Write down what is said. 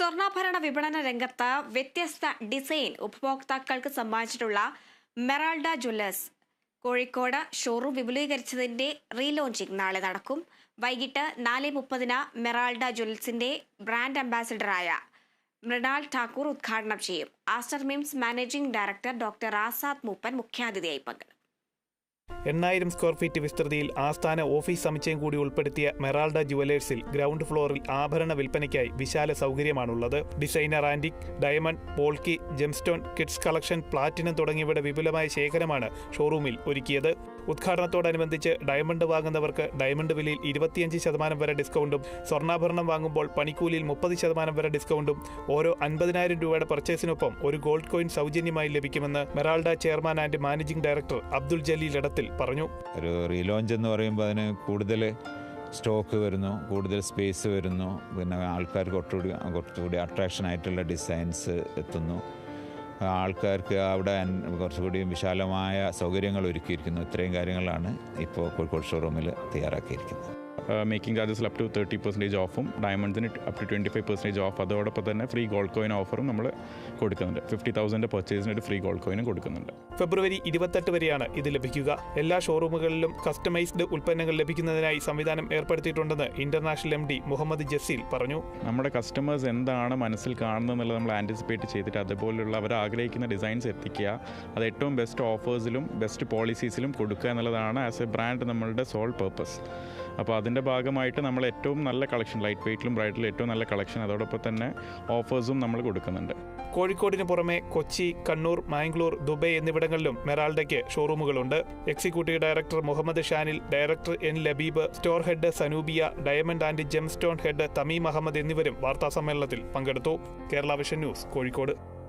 സ്വർണാഭരണ വിപണന രംഗത്ത് വ്യത്യസ്ത ഡിസൈൻ ഉപഭോക്താക്കൾക്ക് സമ്മാനിച്ചിട്ടുള്ള മെറാൾഡ ജ്വല്ലേഴ്സ്. കോഴിക്കോട് ഷോറൂം വിപുലീകരിച്ചതിന്റെ റീലോഞ്ചിംഗ് നാളെ നടക്കും. വൈകിട്ട് നാല് മുപ്പതിന് മെറാൾഡ ജ്വല്ലേഴ്സിന്റെ ബ്രാൻഡ് അംബാസിഡറായ മൃണാൾ ഠാക്കൂർ ഉദ്ഘാടനം ചെയ്യും. Aster MIMS managing director doctor Azad Moopen മുഖ്യാതിഥിയായി പങ്കെടുക്കും. എണ്ണായിരം സ്ക്വയർ ഫീറ്റ് വിസ്തൃതിയിൽ ആസ്ഥാന ഓഫീസ് സമുച്ചയം കൂടി ഉൾപ്പെടുത്തിയ മെറാൾഡ ജുവലേഴ്സിൽ ഗ്രൗണ്ട് ഫ്ലോറിൽ ആഭരണ വിൽപ്പനയ്ക്കായി വിശാല സൗകര്യമാണുള്ളത്. Designer antique diamond polki gemstone kids collection platinum തുടങ്ങിയവയുടെ വിപുലമായ ശേഖരമാണ് ഷോറൂമിൽ ഒരുക്കിയത്. ഉദ്ഘാടനത്തോടനുബന്ധിച്ച് ഡയമണ്ട് വാങ്ങുന്നവർക്ക് ഡയമണ്ട് വിലയിൽ ഇരുപത്തിയഞ്ച് ശതമാനം വരെ ഡിസ്കൗണ്ടും സ്വർണാഭരണം വാങ്ങുമ്പോൾ പണിക്കൂലിയിൽ മുപ്പത് ശതമാനം വരെ ഡിസ്കൗണ്ടും ഓരോ അൻപതിനായിരം രൂപയുടെ പർച്ചേസിനൊപ്പം ഒരു ഗോൾഡ് കോയിൻ സൗജന്യമായി ലഭിക്കുമെന്ന് Merald chairman and managing director Abdul Jaleel Edathil പറഞ്ഞു. ഒരു റീലോഞ്ച് എന്ന് പറയുമ്പോൾ അതിന് കൂടുതൽ സ്റ്റോക്ക് വരുന്നു കൂടുതൽ സ്പേസ് വരുന്നു. പിന്നെ ആൾക്കാർക്ക് കുറച്ചുകൂടി കുറച്ചുകൂടി അട്രാക്ഷൻ ആയിട്ടുള്ള ഡിസൈൻസ് എത്തുന്നു. ആൾക്കാർക്ക് അവിടെ കുറച്ചുകൂടി വിശാലമായ സൗകര്യങ്ങൾ ഒരുക്കിയിരിക്കുന്നു. ഇത്രയും കാര്യങ്ങളാണ് ഇപ്പോൾ കോഴിക്കോട് ഷോറൂമിൽ തയ്യാറാക്കിയിരിക്കുന്നത്. മേക്കിംഗ് ചാർജസിൽ അപ് ടു തേർട്ടി പെർസെന്റേജ് ഓഫും ഡയമണ്ട്സിന് up to twenty five percentage off അതോടൊപ്പം തന്നെ ഫ്രീ ഗോൾഡ് കോയിൻ ഓഫറും നമ്മൾ കൊടുക്കുന്നുണ്ട്. ഫിഫ്റ്റി തൗസൻഡ് പർച്ചേസിന് ഒരു ഫ്രീ ഗോൾഡ് കോയിനും കൊടുക്കുന്നുണ്ട്. ഫെബ്രുവരി ഇരുപത്തെട്ട് വരെയാണ് ഇത് ലഭിക്കുക. എല്ലാ ഷോറൂമുകളിലും കസ്റ്റമൈസ്ഡ് ഉൽപ്പന്നങ്ങൾ ലഭിക്കുന്നതിനായി സംവിധാനം ഏർപ്പെടുത്തിയിട്ടുണ്ടെന്ന് international M D Muhammad Jaseel പറഞ്ഞു. നമ്മുടെ കസ്റ്റമേഴ്സ് എന്താണ് മനസ്സിൽ കാണുന്നത് എന്നുള്ളത് നമ്മൾ ആന്റിസിപ്പേറ്റ് ചെയ്തിട്ട് അതുപോലുള്ള അവർ ആഗ്രഹിക്കുന്ന ഡിസൈൻസ് എത്തിക്കുക. അത് ഏറ്റവും ബെസ്റ്റ് ഓഫേഴ്സിലും ബെസ്റ്റ് പോളിസീസിലും കൊടുക്കുക എന്നുള്ളതാണ് ആസ് എ ബ്രാൻഡ് നമ്മളുടെ സോൾ പർപ്പസ് അപ്പോൾ അതിന്റെ ഭാഗമായിട്ട് നമ്മൾ ഏറ്റവും നല്ല കളക്ഷൻ ലൈറ്റ് വെയിറ്റിലും ബ്രൈറ്റിലും ഏറ്റവും നല്ല കളക്ഷൻ അതോടൊപ്പം തന്നെ ഓഫേഴ്സും നമ്മൾ കൊടുക്കുന്നുണ്ട്. കോഴിക്കോടിന് പുറമെ കൊച്ചി കണ്ണൂർ മാംഗ്ലൂർ ദുബൈ എന്നിവിടങ്ങളിലും മെറാൾഡയ്ക്ക് ഷോറൂമുകളുണ്ട്. Executive director Muhammad Shanil director N Labeeb store head Sanubia diamond and gemstone head Thameem Ahmed എന്നിവരും വാർത്താസമ്മേളനത്തിൽ പങ്കെടുത്തു. Kerala vision news Kozhikode.